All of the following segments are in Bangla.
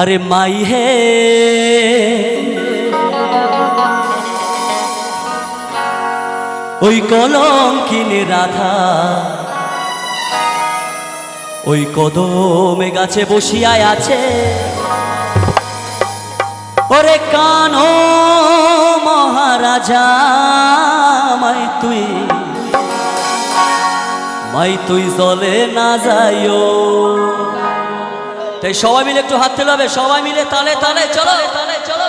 আরে মাই হে। ওই কলম কিনে রাধা, ওই কদমে গাছে বসিয়ায় আছে। ওরে কানো মহারাজা, মাই তুই মাই তুই জলে না যাইও। তাই সবাই মিলে একটু হাত তেলাবে সবাই মিলে তালে তালে চলো তালে চলো।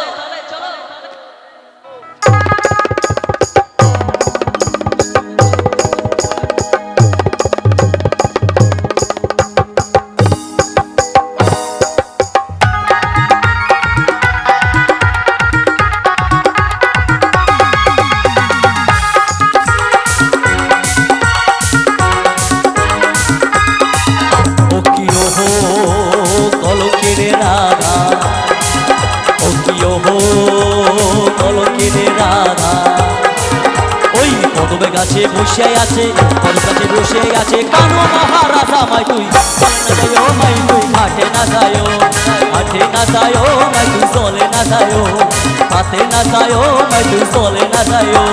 কদমে গাছে বসে আছে কদম গাছে বসে আছে কানো মহারাজ আমায় তুই চলে না যায়ও, মাই তুই ঘাটে না যায়ও ঘাটে না যায়ও, মাই তুই চলে না যায়ও হাতে না যায়ও, মাই তুই চলে না যায়ও।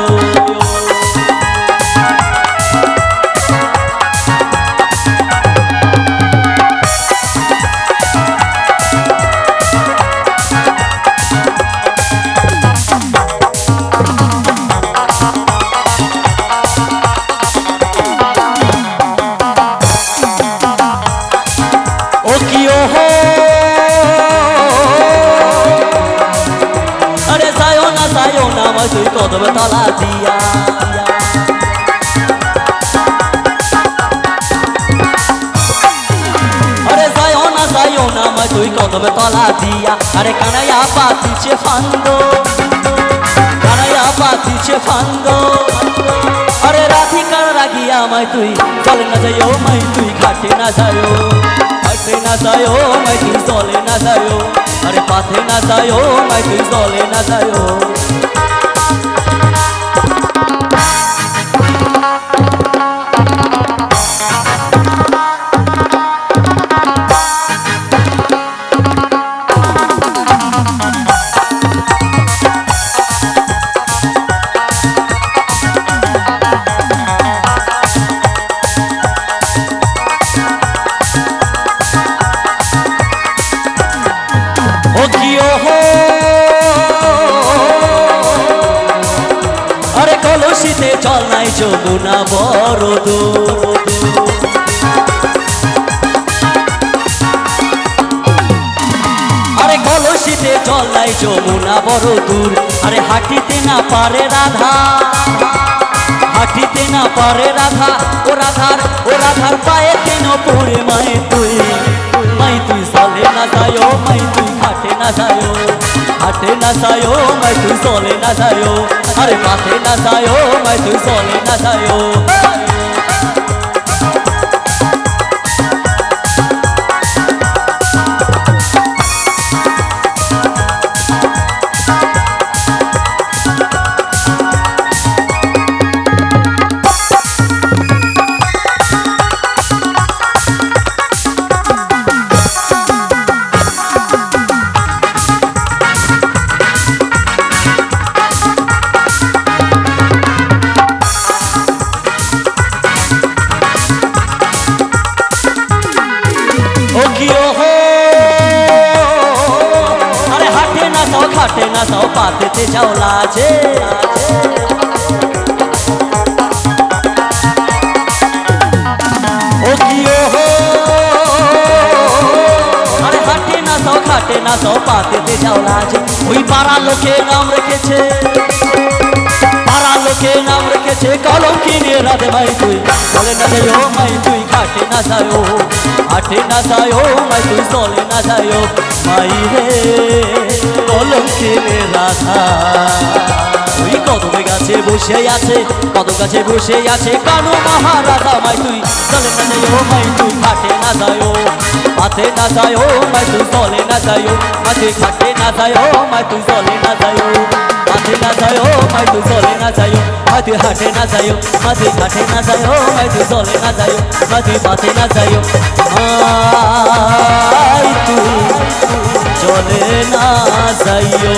কদমে তালা দিয়া আরে যায়ও না যায়ও না আমার তুই কদমে তলা দিয়া। আরে কানাইয়া পাতিছে ফান্দ, কানাইয়া পাতিছে ফান্দ। আরে রাধিকার রাগিয়া আমায় তুই চলে না যাইও মাই তুই ঘাটে না যায়ও ঘাটে না যায়ও মাই তুই চলে না যায়ও আরে পাথে না যায়ও মাই তুই চলে না যায়ও কলসিতে চল নাই যমুনা বড় আরে কলসিতে চল নাই যমুনা বড় দূর। আরে হাঁটিতে না পারে রাধা। হাঁটিতে না পারে রাধা। ও রাধার ও রাধার পায়ে কেন পড়ে হাঁটে না যায়ও মাই তুই চলে না যায়ও আরে মাঠে না যায়ও মাই হাঁটে না, তাও খাটে পাতেতে যাও লাজে। ও কি ওহো আরে হাঁটে না, তাও খাটে না, তাও পাতেতে যাও লাজে। ওই পাড়া লোকে নাম রেখেছে। পাড়া লোকে নাম রেখেছে, কলম রাধে ভাই তুই। চলে না যাইও মাই তুই ঘাটে না যাইও হাটে না যাইও মাই তুই, চলে না যাইও মাই রে। কিনে রাধা ওই কদমে গাছে বসে আছে কদম গাছে বসে আছে কানু মহারাজা মাই তুই চলে না যাইও মাই তুই ঘাটে না যাইও হাতে না যাইও মাই তুই চলে না যাইও মাঠে ঘাটে না যাইও মাই তুই চলে না যাইও হাতে না যাইও মাই তুই চলে না যাইও মাটি হাটে না যাইও মাটি ঘাটে না যাইও মাটি চলে না যাইও মাটি পাতে না যাইও আই তুই চলে না যাইও।